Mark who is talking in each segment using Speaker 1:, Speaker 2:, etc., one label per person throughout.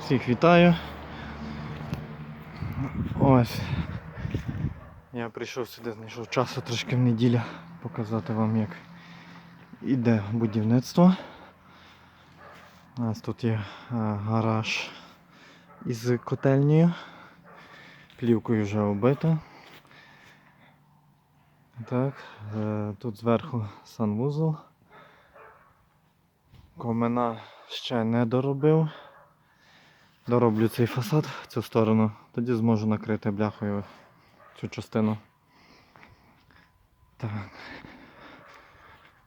Speaker 1: Всіх вітаю. Ось. Я прийшов сюди, знайшов часу трошки в неділю показати вам, як іде будівництво. У нас тут є е, гараж із котельнею. Плівкою вже оббито. Так, е, тут зверху санвузол. Комина ще не доробив. Дороблю цей фасад цю сторону, тоді зможу накрити бляхою цю частину. Так.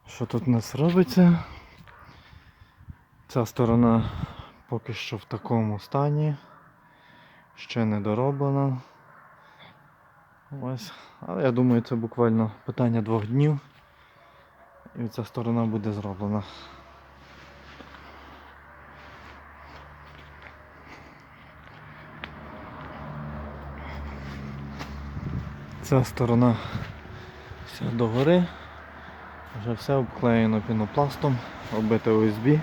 Speaker 1: Що тут у нас робиться? Ця сторона поки що в такому стані. Ще не дороблена. Ось. Але я думаю, це буквально питання двох днів. І ця сторона буде зроблена. Ця сторона вся догори. Вже все обклеєно пінопластом, оббите ОСБ.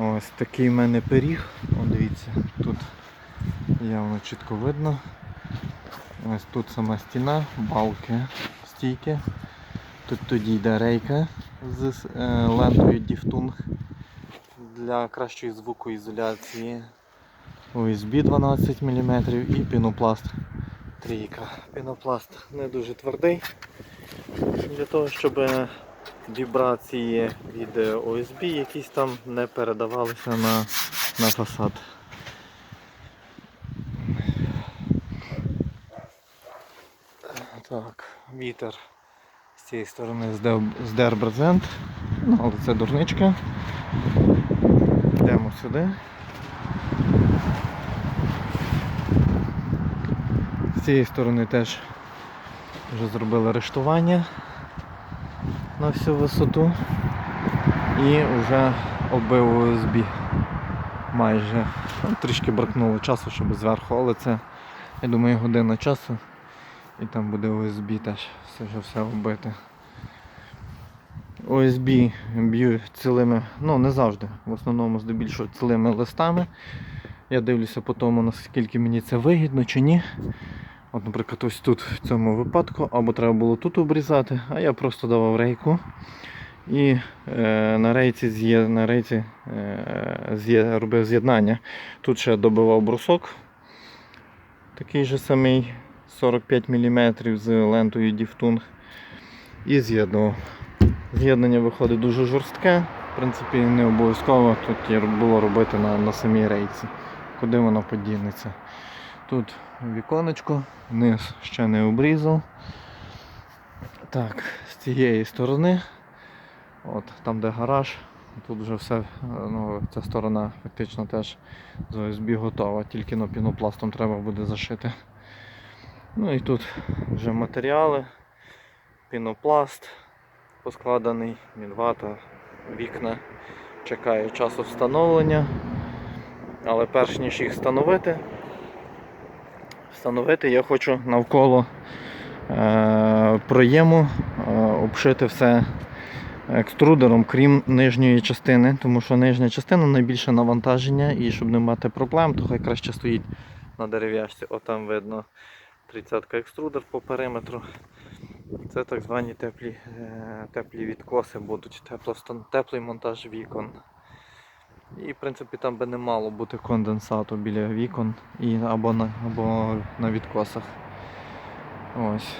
Speaker 1: Ось такий в мене пиріг. О, дивіться, тут явно чітко видно. Ось тут сама стіна, балки, стійки. Тут тоді йде рейка з е, лентою діфтунг для кращої звукоізоляції. USB 12 мм і пінопласт трійка. Пінопласт не дуже твердий. Для того, щоб вібрації від OSB якісь там не передавалися на, на фасад. Так, вітер з цієї сторони здер, здер брезент, ну, але це дурничка. Йдемо сюди. З цієї сторони теж вже зробили рештування на всю висоту і вже оббив ОСБ майже. Ну, Трішки бракнуло часу, щоб зверху, але це, я думаю, година часу і там буде ОСБ теж все вже все оббите. ОСБ б'ю цілими, ну не завжди, в основному здебільшого цілими листами. Я дивлюся по тому, наскільки мені це вигідно чи ні. От, наприклад, ось тут в цьому випадку, або треба було тут обрізати, а я просто давав рейку. І е, на рейці, з'є, на рейці е, з'є, робив з'єднання. Тут ще добивав брусок. Такий же самий 45 мм з лентою діфтунг. І з'єднував. З'єднання виходить дуже жорстке. В принципі, не обов'язково тут було робити на, на самій рейці, куди воно подінеться. Тут віконечко, низ ще не обрізав. Так, з цієї сторони, от там де гараж, тут вже все, ну, ця сторона фактично теж з ОСБ готова, тільки на пінопластом треба буде зашити. Ну і тут вже матеріали, пінопласт поскладений, мінвата, вікна. Чекаю часу встановлення. Але перш ніж їх встановити, встановити я хочу навколо е, проєму е, обшити все екструдером, крім нижньої частини, тому що нижня частина найбільше навантаження і щоб не мати проблем, то хай краще стоїть на дерев'яшці. Отам видно 30-ка екструдер по периметру. Це так звані теплі, е, теплі відкоси будуть, теплий монтаж вікон. І в принципі там би не мало бути конденсату біля вікон і, або, на, або на відкосах. Ось.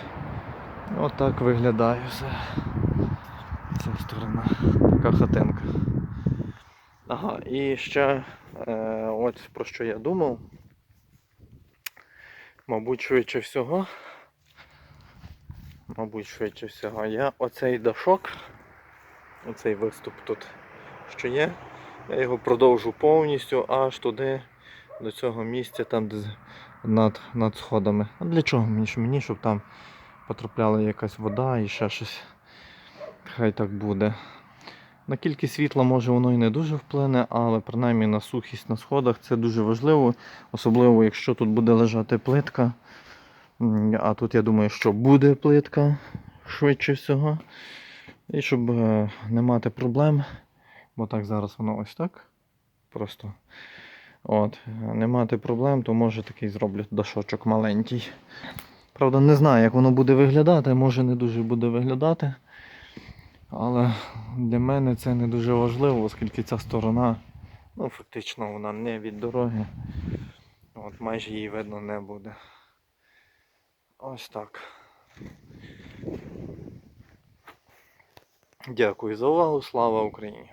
Speaker 1: Отак виглядає все. Ця сторона. Така хатинка. Ага, і ще е, ось про що я думав. Мабуть, швидше всього. Мабуть, швидше всього. Я оцей дашок, оцей виступ тут, що є, я його продовжу повністю аж туди, до цього місця, там де над, над сходами. А для чого мені? Щоб там потрапляла якась вода і ще щось. Хай так буде. На кількість світла може воно і не дуже вплине, але принаймні на сухість на сходах це дуже важливо, особливо якщо тут буде лежати плитка. А тут я думаю, що буде плитка швидше всього. І щоб е, не мати проблем, бо так зараз воно ось так. Просто От, не мати проблем, то може такий зроблю дашочок маленький. Правда, не знаю, як воно буде виглядати, може не дуже буде виглядати. Але для мене це не дуже важливо, оскільки ця сторона, ну, фактично, вона не від дороги. От майже її видно не буде. Ось так. Дякую за увагу. Слава Україні!